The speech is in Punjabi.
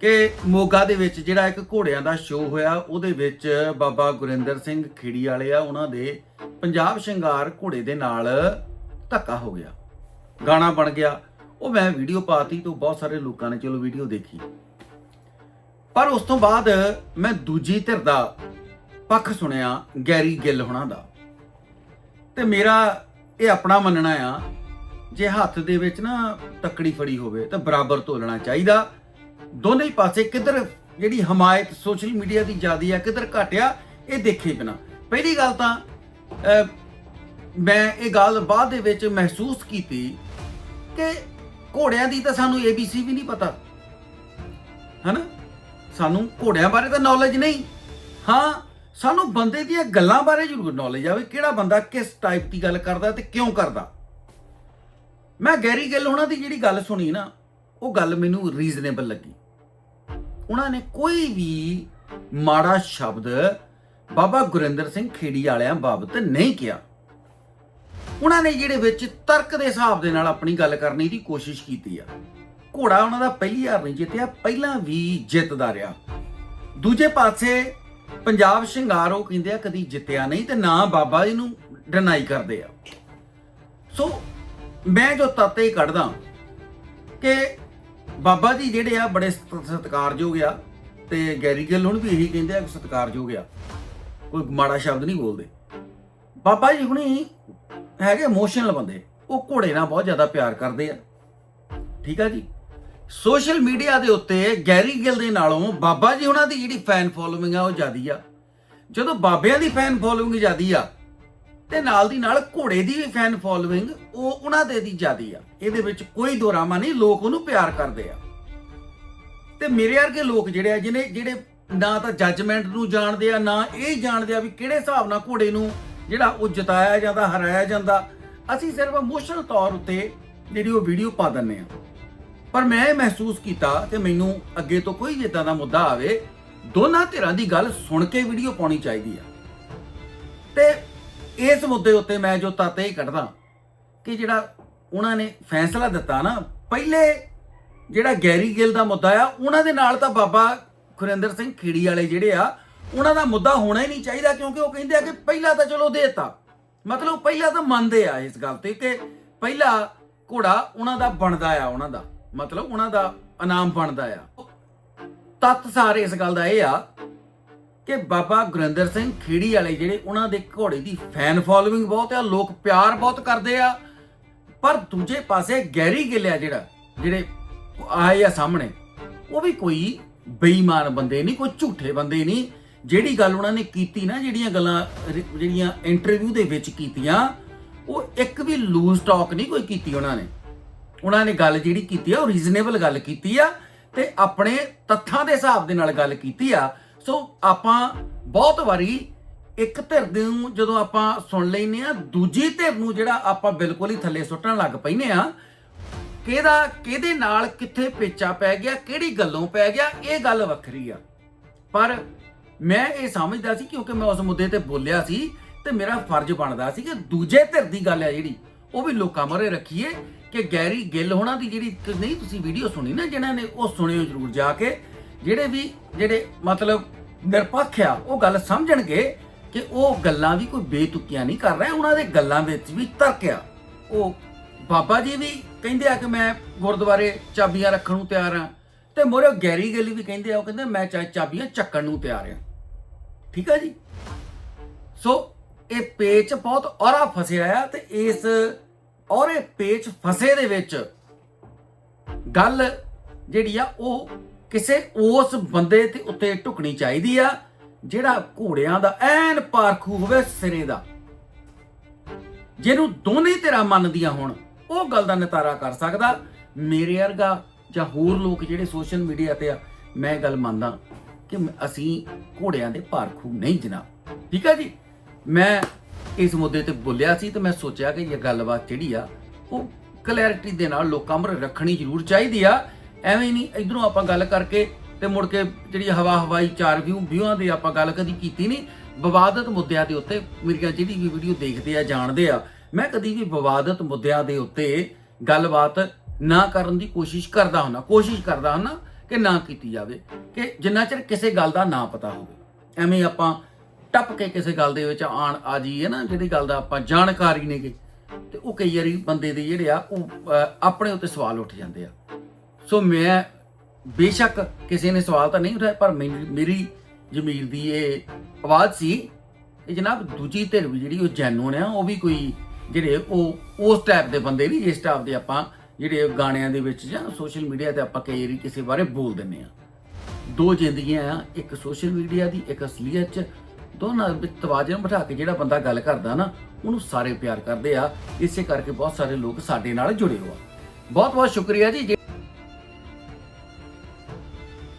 ਕਿ ਮੋਗਾ ਦੇ ਵਿੱਚ ਜਿਹੜਾ ਇੱਕ ਘੋੜਿਆਂ ਦਾ ਸ਼ੋਅ ਹੋਇਆ, ਉਹਦੇ ਵਿੱਚ ਬਾਬਾ ਗੁਰਿੰਦਰ ਸਿੰਘ ਖੇੜੀ ਵਾਲੇ ਆ, ਉਹਨਾਂ ਦੇ ਪੰਜਾਬ ਸ਼ਿੰਗਾਰ ਘੋੜੇ ਦੇ ਨਾਲ ਧੱਕਾ ਹੋ ਗਿਆ। ਗਾਣਾ ਬਣ ਗਿਆ। ਉਹ ਮੈਂ ਵੀਡੀਓ ਪਾਤੀ ਤੋਂ ਬਹੁਤ ਸਾਰੇ ਲੋਕਾਂ ਨੇ ਚਲੋ ਵੀਡੀਓ ਦੇਖੀ। ਪਰ ਉਸ ਤੋਂ ਬਾਅਦ ਮੈਂ ਦੂਜੀ ਧਿਰ ਦਾ ਪੱਖ ਸੁਣਿਆ, ਗੈਰੀ ਗਿੱਲ ਹੋਣਾ ਦਾ। ਤੇ ਮੇਰਾ ਇਹ ਆਪਣਾ ਮੰਨਣਾ ਆ, ਜੇ ਹੱਥ ਦੇ ਵਿੱਚ ਨਾ ਤੱਕੜੀ ਫੜੀ ਹੋਵੇ ਤਾਂ ਬਰਾਬਰ ਧੋਲਣਾ ਚਾਹੀਦਾ। ਦੋਨੇ ਹੀ ਪਾਸੇ ਕਿੱਧਰ ਜਿਹੜੀ ਹਮਾਇਤ ਸੋਸ਼ਲ ਮੀਡੀਆ ਦੀ ਜ਼ਿਆਦੀ ਆ, ਕਿੱਧਰ ਘਟਿਆ ਇਹ ਦੇਖੇ ਬਿਨਾ। ਪਹਿਲੀ ਗੱਲ ਤਾਂ ਮੈਂ ਇਹ ਗੱਲ ਬਾਅਦ ਦੇ ਵਿੱਚ ਮਹਿਸੂਸ ਕੀਤੀ ਕਿ ਘੋੜਿਆਂ ਦੀ ਤਾਂ ਸਾਨੂੰ ABC ਵੀ ਨਹੀਂ ਪਤਾ। ਹਨਾ? ਸਾਨੂੰ ਘੋੜਿਆਂ ਬਾਰੇ ਤਾਂ ਨੌਲੇਜ ਨਹੀਂ। ਹਾਂ, ਸਾਨੂੰ ਬੰਦੇ ਦੀਆਂ ਗੱਲਾਂ ਬਾਰੇ ਜ਼ਰੂਰ ਨੌਲੇਜ ਆਵੇ ਕਿਹੜਾ ਬੰਦਾ ਕਿਸ ਟਾਈਪ ਦੀ ਗੱਲ ਕਰਦਾ ਤੇ ਕਿਉਂ ਕਰਦਾ। ਮੈਂ ਗੈਰੀ ਗਿੱਲ ਉਹਨਾਂ ਦੀ ਜਿਹੜੀ ਗੱਲ ਸੁਣੀ ਨਾ, ਉਹ ਗੱਲ ਮੈਨੂੰ ਰੀਜ਼ਨੇਬਲ ਲੱਗੀ। ਉਹਨਾਂ ਨੇ ਕੋਈ ਵੀ ਮਾੜਾ ਸ਼ਬਦ ਬਾਬਾ ਗੁਰਿੰਦਰ ਸਿੰਘ ਖੇੜੀ ਵਾਲਿਆਂ ਬਾਬਤ ਨਹੀਂ ਕਿਹਾ। ਉਹਨਾਂ ਨੇ ਜਿਹੜੇ ਵਿੱਚ ਤਰਕ ਦੇ ਹਿਸਾਬ ਦੇ ਨਾਲ ਆਪਣੀ ਗੱਲ ਕਰਨੀ ਦੀ ਕੋਸ਼ਿਸ਼ ਕੀਤੀ ਆ। ਘੋੜਾ ਉਹਨਾਂ ਦਾ ਪਹਿਲੀ ਵਾਰ ਨਹੀਂ ਜਿੱਤਿਆ, ਪਹਿਲਾਂ ਵੀ ਜਿੱਤਦਾ ਰਿਹਾ। ਦੂਜੇ ਪਾਸੇ ਪੰਜਾਬ ਸ਼ਿੰਗਾਰ ਉਹ ਕਹਿੰਦੇ ਆ, ਕਦੀ ਜਿੱਤਿਆ ਨਹੀਂ ਤੇ ਨਾ ਬਾਬਾ ਜੀ ਨੂੰ ਡਿਨਾਈ ਕਰਦੇ ਆ। ਸੋ ਮੈਂ ਜੋ ਤੱਤੇ ਹੀ ਕੱਢਦਾ ਕਿ ਬਾਬਾ ਜੀ ਜਿਹੜੇ ਆ ਬੜੇ ਸਤ- ਸਤਿਕਾਰਯੋਗ ਆ ਤੇ ਗੈਰੀ ਗਿੱਲ ਹੁਣ ਵੀ ਇਹੀ ਕਹਿੰਦੇ ਆ ਕਿ ਸਤਿਕਾਰਯੋਗ ਆ। ਕੋਈ ਮਾੜਾ ਸ਼ਬਦ ਨਹੀਂ ਬੋਲਦੇ। ਬਾਬਾ ਜੀ ਹੁਣੀ ਹੈਗੇ ਇਮੋਸ਼ਨਲ ਬੰਦੇ, ਉਹ ਘੋੜੇ ਨਾਲ ਬਹੁਤ ਜ਼ਿਆਦਾ ਪਿਆਰ ਕਰਦੇ ਆ। ਠੀਕ ਆ ਜੀ? ਸੋਸ਼ਲ ਮੀਡੀਆ ਦੇ ਉੱਤੇ ਗੈਰੀ ਗਿੱਲ ਦੇ ਨਾਲੋਂ ਬਾਬਾ ਜੀ ਉਹਨਾਂ ਦੀ ਜਿਹੜੀ ਫੈਨ ਫੋਲੋਇੰਗ ਆ ਉਹ ਜ਼ਿਆਦੀ ਆ। ਜਦੋਂ ਬਾਬਿਆਂ ਦੀ ਫੈਨ ਫੋਲੋਇੰਗ ਜ਼ਿਆਦੀ ਆ ਤੇ ਨਾਲ ਦੀ ਨਾਲ ਘੋੜੇ ਦੀ ਵੀ ਫੈਨ ਫੋਲੋਇੰਗ ਉਹ ਉਹਨਾਂ ਦੇ ਦੀ ਜ਼ਿਆਦੀ ਆ। ਇਹਦੇ ਵਿੱਚ ਕੋਈ ਦੋਰਾਮਾ ਨਹੀਂ, ਲੋਕ ਉਹਨੂੰ ਪਿਆਰ ਕਰਦੇ ਆ। ਤੇ ਮੇਰੇ ਵਰਗੇ ਲੋਕ ਜਿਹੜੇ ਆ, ਜਿਹਨੇ ਜਿਹੜੇ ਨਾ ਤਾਂ ਜੱਜਮੈਂਟ ਨੂੰ ਜਾਣਦੇ ਆ, ਨਾ ਇਹ ਜਾਣਦੇ ਆ ਵੀ ਕਿਹੜੇ ਹਿਸਾਬ ਨਾਲ ਘੋੜੇ ਨੂੰ ਜਿਹੜਾ ਉਹ ਜਿਤਾਇਆ ਜਾਂਦਾ, ਹਰਾਇਆ ਜਾਂਦਾ। ਅਸੀਂ ਸਿਰਫ ਇਮੋਸ਼ਨਲ ਤੌਰ ਉੱਤੇ ਜਿਹੜੀ ਉਹ ਵੀਡੀਓ ਪਾ ਦਿੰਨੇ ਆ। ਪਰ ਮੈਂ ਇਹ ਮਹਿਸੂਸ ਕੀਤਾ ਕਿ ਮੈਨੂੰ ਅੱਗੇ ਤੋਂ ਕੋਈ ਵੀ ਇਦਾਂ ਦਾ ਮੁੱਦਾ ਆਵੇ, ਦੋਨਾਂ ਧਿਰਾਂ ਦੀ ਗੱਲ ਸੁਣ ਕੇ ਵੀਡੀਓ ਪਾਉਣੀ ਚਾਹੀਦੀ ਆ। ਇਸ ਮੁੱਦੇ ਉੱਤੇ ਮੈਂ ਜੋ ਤੱਤ ਇਹ ਕੱਢਦਾ ਕਿ ਜਿਹੜਾ ਉਹਨਾਂ ਨੇ ਫੈਸਲਾ ਦਿੱਤਾ ਨਾ, ਪਹਿਲੇ ਜਿਹੜਾ ਗੈਰੀ ਗਿੱਲ ਦਾ ਮੁੱਦਾ ਆ, ਉਹਨਾਂ ਦੇ ਨਾਲ ਤਾਂ ਬਾਬਾ ਖੁਰਿੰਦਰ ਸਿੰਘ ਖੇੜੀ ਵਾਲੇ ਜਿਹੜੇ ਆ, ਉਹਨਾਂ ਦਾ ਮੁੱਦਾ ਹੋਣਾ ਹੀ ਨਹੀਂ ਚਾਹੀਦਾ ਕਿਉਂਕਿ ਉਹ ਕਹਿੰਦੇ ਆ ਕਿ ਪਹਿਲਾਂ ਤਾਂ ਚਲੋ ਦੇਤਾ। ਮਤਲਬ ਪਹਿਲਾਂ ਤਾਂ ਮੰਨਦੇ ਆ ਇਸ ਗੱਲ ਤੇ ਕਿ ਪਹਿਲਾ ਘੋੜਾ ਉਹਨਾਂ ਦਾ ਬਣਦਾ ਆ, ਉਹਨਾਂ ਦਾ। ਮਤਲਬ ਉਹਨਾਂ ਦਾ ਇਨਾਮ ਬਣਦਾ ਆ। ਤੱਤ ਸਾਰੇ ਇਸ ਗੱਲ ਦਾ ਇਹ ਆ ਕਿ ਬਾਬਾ ਗੁਰਿੰਦਰ ਸਿੰਘ ਖੇੜੀ ਵਾਲੇ ਜਿਹੜੇ ਉਹਨਾਂ ਦੇ ਘੋੜੇ ਦੀ ਫੈਨ ਫੋਲੋਇੰਗ ਬਹੁਤ ਆ, ਲੋਕ ਪਿਆਰ ਬਹੁਤ ਕਰਦੇ ਆ। ਪਰ ਦੂਜੇ ਪਾਸੇ ਗੈਰੀ ਗਿੱਲ ਆ ਜਿਹੜਾ, ਜਿਹੜੇ ਆਏ ਆ ਸਾਹਮਣੇ, ਉਹ ਵੀ ਕੋਈ ਬੇਈਮਾਨ ਬੰਦੇ ਨਹੀਂ, ਕੋਈ ਝੂਠੇ ਬੰਦੇ ਨਹੀਂ। ਜਿਹੜੀ ਗੱਲ ਉਹਨਾਂ ਨੇ ਕੀਤੀ ਨਾ, ਜਿਹੜੀਆਂ ਗੱਲਾਂ ਜਿਹੜੀਆਂ ਇੰਟਰਵਿਊ ਦੇ ਵਿੱਚ ਕੀਤੀਆਂ, ਉਹ ਇੱਕ ਵੀ ਲੂਜ਼ ਟਾਕ ਨਹੀਂ ਕੋਈ ਕੀਤੀ ਉਹਨਾਂ ਨੇ। ਉਹਨਾਂ ਨੇ ਗੱਲ ਜਿਹੜੀ ਕੀਤੀ ਆ, ਉਹ ਰੀਜ਼ਨੇਬਲ ਗੱਲ ਕੀਤੀ ਆ ਤੇ ਆਪਣੇ ਤੱਥਾਂ ਦੇ ਹਿਸਾਬ ਦੇ ਨਾਲ ਗੱਲ ਕੀਤੀ ਆ। ਸੋ ਆਪਾਂ ਬਹੁਤ ਵਾਰੀ ਇੱਕ ਧਿਰ ਨੂੰ ਜਦੋਂ ਆਪਾਂ ਸੁਣ ਲੈਨੇ ਆ ਦੂਜੀ ਧਿਰ ਨੂੰ ਜਿਹੜਾ ਆਪਾਂ ਬਿਲਕੁਲ ਹੀ ਥੱਲੇ ਸੁੱਟਣ ਲੱਗ ਪੈਨੇ ਆ ਕਿਹਦਾ, ਕਿਹਦੇ ਨਾਲ ਕਿੱਥੇ ਪੇਚਾ ਪੈ ਗਿਆ, ਕਿਹੜੀ ਗੱਲੋਂ ਪੈ ਗਿਆ, ਇਹ ਗੱਲ ਵੱਖਰੀ ਆ। ਪਰ ਮੈਂ ਇਹ ਸਮਝਦਾ ਸੀ ਕਿਉਂਕਿ ਮੈਂ ਉਸ ਮੁੱਦੇ ਤੇ ਬੋਲਿਆ ਸੀ ਤੇ ਮੇਰਾ ਫਰਜ਼ ਬਣਦਾ ਸੀ ਕਿ ਦੂਜੇ ਧਿਰ ਦੀ ਗੱਲ ਹੈ ਜਿਹੜੀ, ਉਹ ਵੀ ਲੋਕਾਂ ਮਰੇ ਰੱਖੀਏ ਕਿ ਗੈਰੀ ਗਿੱਲ ਹੋਣਾ ਦੀ ਜਿਹੜੀ ਨਹੀਂ, ਤੁਸੀਂ ਵੀਡੀਓ ਸੁਣੀ ਨਾ ਜਿਹਨਾਂ ਨੇ, ਉਹ ਸੁਣਿਓ ਜਰੂਰ ਜਾ ਕੇ। ਜਿਹੜੇ ਵੀ, ਜਿਹੜੇ ਮਤਲਬ ਨਿਰਪੱਖ ਆ, ਉਹ ਗੱਲ ਸਮਝਣਗੇ ਕਿ ਉਹ ਗੱਲਾਂ ਵੀ ਕੋਈ ਬੇਤੁਕੀਆਂ ਨਹੀਂ ਕਰ ਰਿਹਾ, ਉਹਨਾਂ ਦੇ ਗੱਲਾਂ ਵਿੱਚ ਵੀ ਤਰਕ ਆ। ਉਹ ਬਾਬਾ ਜੀ ਵੀ ਕਹਿੰਦੇ ਆ ਕਿ ਮੈਂ ਗੁਰਦੁਆਰੇ ਚਾਬੀਆਂ ਰੱਖਣ ਨੂੰ ਤਿਆਰ ਆ ਤੇ ਮੋਰੇ ਗੈਰੀ ਗਿੱਲ ਵੀ ਕਹਿੰਦੇ ਆ, ਉਹ ਕਹਿੰਦੇ ਮੈਂ ਚਾ- ਚਾਬੀਆਂ ਚੱਕਣ ਨੂੰ ਤਿਆਰ ਆ। ਠੀਕ ਆ ਜੀ? ਸੋ ਇਹ ਪੇਚ ਬਹੁਤ ਔਰਾ ਫਸਿਆ ਆ ਤੇ ਇਸ ਔਰੇ ਪੇਚ ਫਸੇ ਦੇ ਵਿੱਚ ਗੱਲ ਜਿਹੜੀ ਆ, ਉਹ ਕਿਸੇ ਉਸ ਬੰਦੇ ਤੇ ਉੱਤੇ ਢੁਕਣੀ ਚਾਹੀਦੀ ਆ, ਜਿਹੜਾ ਘੋੜਿਆਂ ਦਾ ਐਨ ਪਾਰਖੂ ਹੋਵੇ ਸਿਰੇ ਦਾ। ਜਿਹਨੂੰ ਦੋਨੇ ਧਿਰਾਂ ਮੰਨਦੀਆਂ ਹੋਣ, ਉਹ ਗੱਲ ਦਾ ਨਤਾਰਾ ਕਰ ਸਕਦਾ। ਮੇਰੇ ਵਰਗਾ ਜਾਂ ਹੋਰ ਲੋਕ ਜਿਹੜੇ ਸੋਸ਼ਲ ਮੀਡੀਆ ਤੇ ਆ, ਮੈਂ ਗੱਲ ਮੰਨਦਾ ਕਿ ਅਸੀਂ ਘੋੜਿਆਂ ਦੇ ਪਾਰਖੂ ਨਹੀਂ ਜਨਾਬ। ਠੀਕ ਹੈ ਜੀ? ਮੈਂ ਇਸ ਮੁੱਦੇ ਤੇ ਬੋਲਿਆ ਸੀ ਤੇ ਮੈਂ ਸੋਚਿਆ ਕਿ ਇਹ ਗੱਲਬਾਤ ਜਿਹੜੀ ਆ, ਉਹ ਕਲੈਰਿਟੀ ਦੇ ਨਾਲ ਲੋਕਾਂ ਮਰ ਰੱਖਣੀ ਜ਼ਰੂਰ ਚਾਹੀਦੀ ਆ। ਐਵੇਂ ਨਹੀਂ, ਇਧਰੋਂ ਆਪਾਂ ਗੱਲ ਕਰਕੇ ਤੇ ਮੁੜ ਕੇ ਜਿਹੜੀ ਹਵਾ ਹਵਾਈ ਚਾਰ ਵਿਊ, ਵਿਊਆਂ ਦੀ ਆਪਾਂ ਗੱਲ ਕਦੀ ਕੀਤੀ ਨਹੀਂ। ਵਿਵਾਦਤ ਮੁੱਦਿਆਂ ਦੇ ਉੱਤੇ ਮੇਰੀਆਂ ਜਿਹੜੀ ਵੀ ਵੀਡੀਓ ਦੇਖਦੇ ਆ, ਜਾਣਦੇ ਆ, ਮੈਂ ਕਦੀ ਵੀ ਵਿਵਾਦਤ ਮੁੱਦਿਆਂ ਦੇ ਉੱਤੇ ਗੱਲਬਾਤ ਨਾ ਕਰਨ ਦੀ ਕੋਸ਼ਿਸ਼ ਕਰਦਾ ਹੁੰਨਾ, ਕੋਸ਼ਿਸ਼ ਕਰਦਾ ਹੁੰਨਾ ਕਿ ਨਾ ਕੀਤੀ ਜਾਵੇ, ਕਿ ਜਿੰਨਾ ਚਿਰ ਕਿਸੇ ਗੱਲ ਦਾ ਨਾ ਪਤਾ ਹੋਵੇ। ਐਵੇਂ ਆਪਾਂ ਟੱਪ ਕੇ ਕਿਸੇ ਗੱਲ ਦੇ ਵਿੱਚ ਆਣ ਆ ਜਾਈਏ ਨਾ, ਜਿਹੜੀ ਗੱਲ ਦਾ ਆਪਾਂ ਜਾਣਕਾਰੀ ਨੇਗੇ, ਤੇ ਉਹ ਕਈ ਵਾਰੀ ਬੰਦੇ ਦੇ ਜਿਹੜੇ ਆ, ਉਹ ਆਪਣੇ ਉੱਤੇ ਸਵਾਲ ਉੱਠ ਜਾਂਦੇ ਆ। ਸੋ ਮੈਂ ਬੇਸ਼ੱਕ ਕਿਸੇ ਨੇ ਸਵਾਲ ਤਾਂ ਨਹੀਂ ਉਠਾਇਆ, ਪਰ ਮੇਰੀ ਮੇਰੀ ਜ਼ਮੀਰ ਦੀ ਇਹ ਆਵਾਜ਼ ਸੀ ਕਿ ਜਨਾਬ ਦੂਜੀ ਧਿਰ ਵੀ ਜਿਹੜੀ ਉਹ ਜੈਨੂਨ ਆ, ਉਹ ਵੀ ਕੋਈ ਜਿਹੜੇ ਉਹ, ਉਸ ਟਾਈਪ ਦੇ ਬੰਦੇ ਨਹੀਂ ਜਿਸ ਟਾਈਪ ਦੇ ਆਪਾਂ ਜਿਹੜੇ ਗਾਣਿਆਂ ਦੇ ਵਿੱਚ ਜਾਂ ਸੋਸ਼ਲ ਮੀਡੀਆ ਤੇ ਆਪਾਂ ਕਈ ਕਿਸੇ ਬਾਰੇ ਬੋਲ ਦਿੰਨੇ ਆ ਦੋ ਜ਼ਿੰਦਗੀਆਂ ਆ, ਇੱਕ ਸੋਸ਼ਲ ਮੀਡੀਆ ਦੀ, ਇੱਕ ਅਸਲੀਅਤ ਚ। ਦੋਨਾਂ ਵਿੱਚ ਤਵਾਜ਼ਨ ਬਿਠਾ ਕੇ ਜਿਹੜਾ ਬੰਦਾ ਗੱਲ ਕਰਦਾ ਨਾ, ਉਹਨੂੰ ਸਾਰੇ ਪਿਆਰ ਕਰਦੇ ਆ। ਇਸੇ ਕਰਕੇ ਬਹੁਤ ਸਾਰੇ ਲੋਕ ਸਾਡੇ ਨਾਲ ਜੁੜੇ ਹੋ ਆ। ਬਹੁਤ ਬਹੁਤ ਸ਼ੁਕਰੀਆ ਜੀ ਜੇ-